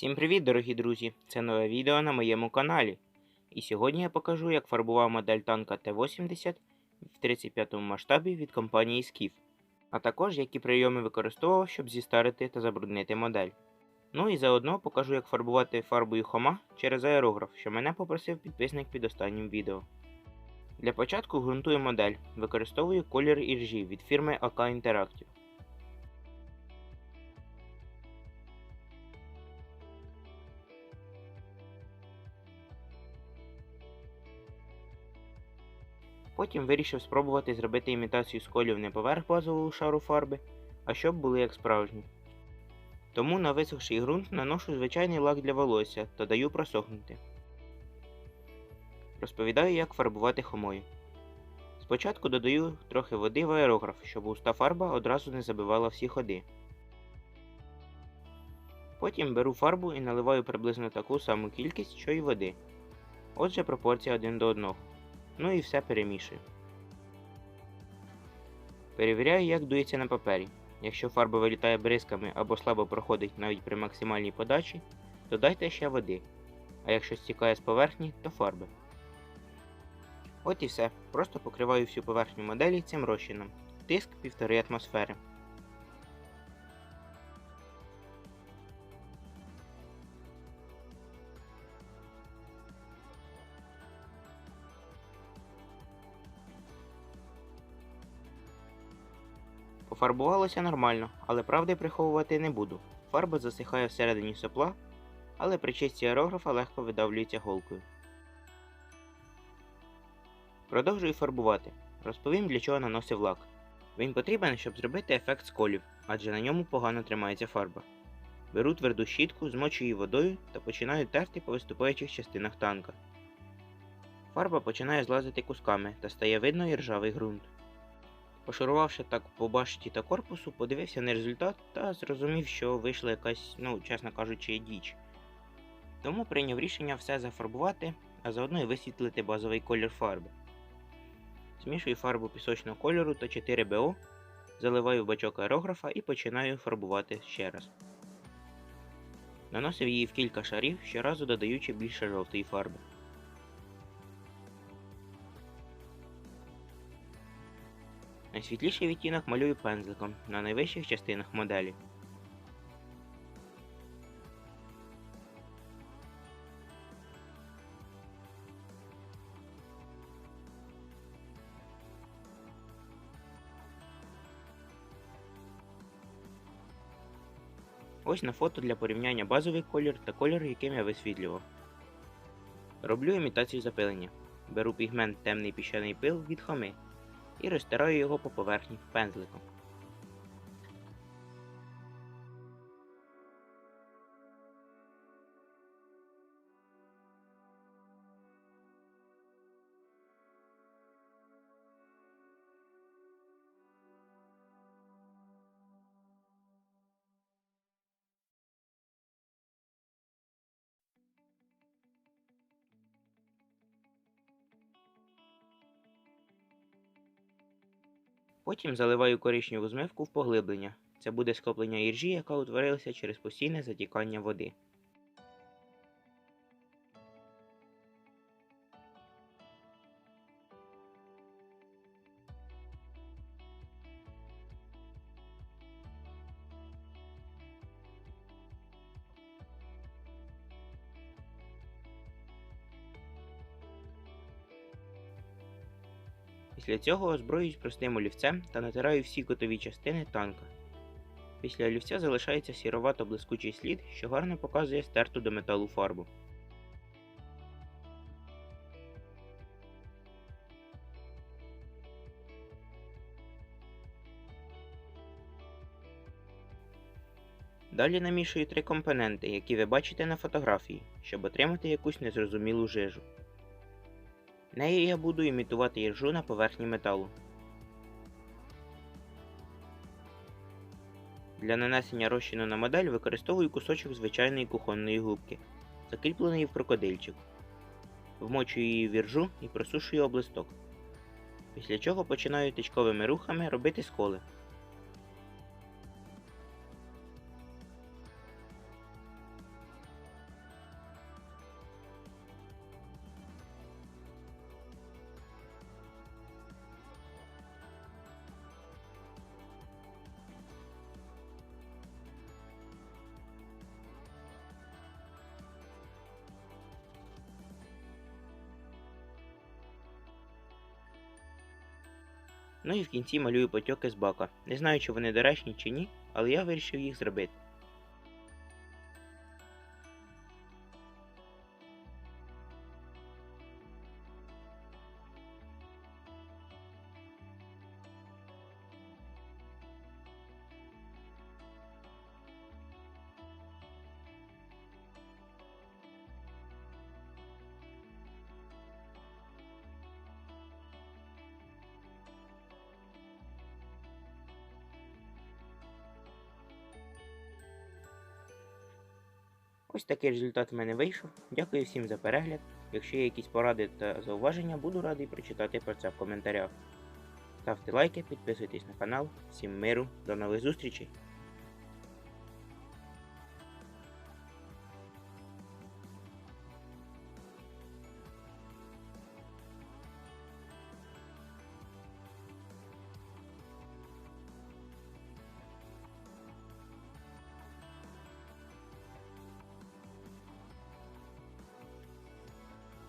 Всім привіт, дорогі друзі! Це нове відео на моєму каналі. І сьогодні я покажу, як фарбував модель танка Т-80 в 35 масштабі від компанії Skif, а також які прийоми використовував, щоб зістарити та забруднити модель. Ну і заодно покажу, як фарбувати фарбою Хома через аерограф, що мене попросив підписник під останнім відео. Для початку ґрунтую модель, використовую колір іржі від фірми AK Interactive. Потім вирішив спробувати зробити імітацію сколів не поверх базового шару фарби, а щоб були як справжні. Тому на висохший ґрунт наношу звичайний лак для волосся та даю просохнути. Розповідаю, як фарбувати хомою. Спочатку додаю трохи води в аерограф, щоб густа фарба одразу не забивала всі ходи. Потім беру фарбу і наливаю приблизно таку саму кількість, що й води. Отже, пропорція один до одного. Ну і все перемішую. Перевіряю, як дується на папері. Якщо фарба вилітає бризками або слабо проходить навіть при максимальній подачі, додайте ще води. А якщо стікає з поверхні, то фарби. От і все. Просто покриваю всю поверхню моделі цим розчином. Тиск 1,5 атмосфери. Пофарбувалося нормально, але правди приховувати не буду. Фарба засихає всередині сопла, але при чисті аерографа легко видавлюється голкою. Продовжую фарбувати. Розповім, для чого наносив лак. Він потрібен, щоб зробити ефект сколів, адже на ньому погано тримається фарба. Беру тверду щітку, змочую її водою та починаю терти по виступаючих частинах танка. Фарба починає злазити кусками та стає видно і ржавий ґрунт. Пошарувавши так по башті та корпусу, подивився на результат та зрозумів, що вийшла якась, ну, чесно кажучи, діч. Тому прийняв рішення все зафарбувати, а заодно і висвітлити базовий колір фарби. Змішую фарбу пісочного кольору та 4 БО, заливаю в бачок аерографа і починаю фарбувати ще раз. Наносив її в кілька шарів, щоразу додаючи більше жовтої фарби. Найсвітліший відтінок малюю пензликом на найвищих частинах моделі. Ось на фото для порівняння базовий колір та колір, яким я висвітлював. Роблю імітацію запилення. Беру пігмент темний піщаний пил від хоми і розтираю його по поверхні пензликом. Потім заливаю коричневу змивку в поглиблення. Це буде схоплення іржі, яка утворилася через постійне затікання води. Після цього озброюсь простим олівцем та натираю всі котові частини танка. Після олівця залишається сіровато блискучий слід, що гарно показує стерту до металу фарбу. Далі намішую три компоненти, які ви бачите на фотографії, щоб отримати якусь незрозумілу жижу. Нею я буду імітувати іржу на поверхні металу. Для нанесення розчину на модель використовую кусочок звичайної кухонної губки, закріплений в крокодильчик. Вмочую її в іржу і просушую облисток. Після чого починаю тичковими рухами робити сколи. Ну і в кінці малюю потьоки з бака. Не знаю, чи вони доречні чи ні, але я вирішив їх зробити. Ось такий результат в мене вийшов. Дякую всім за перегляд. Якщо є якісь поради та зауваження, буду радий прочитати про це в коментарях. Ставте лайки, підписуйтесь на канал. Всім миру, до нових зустрічей!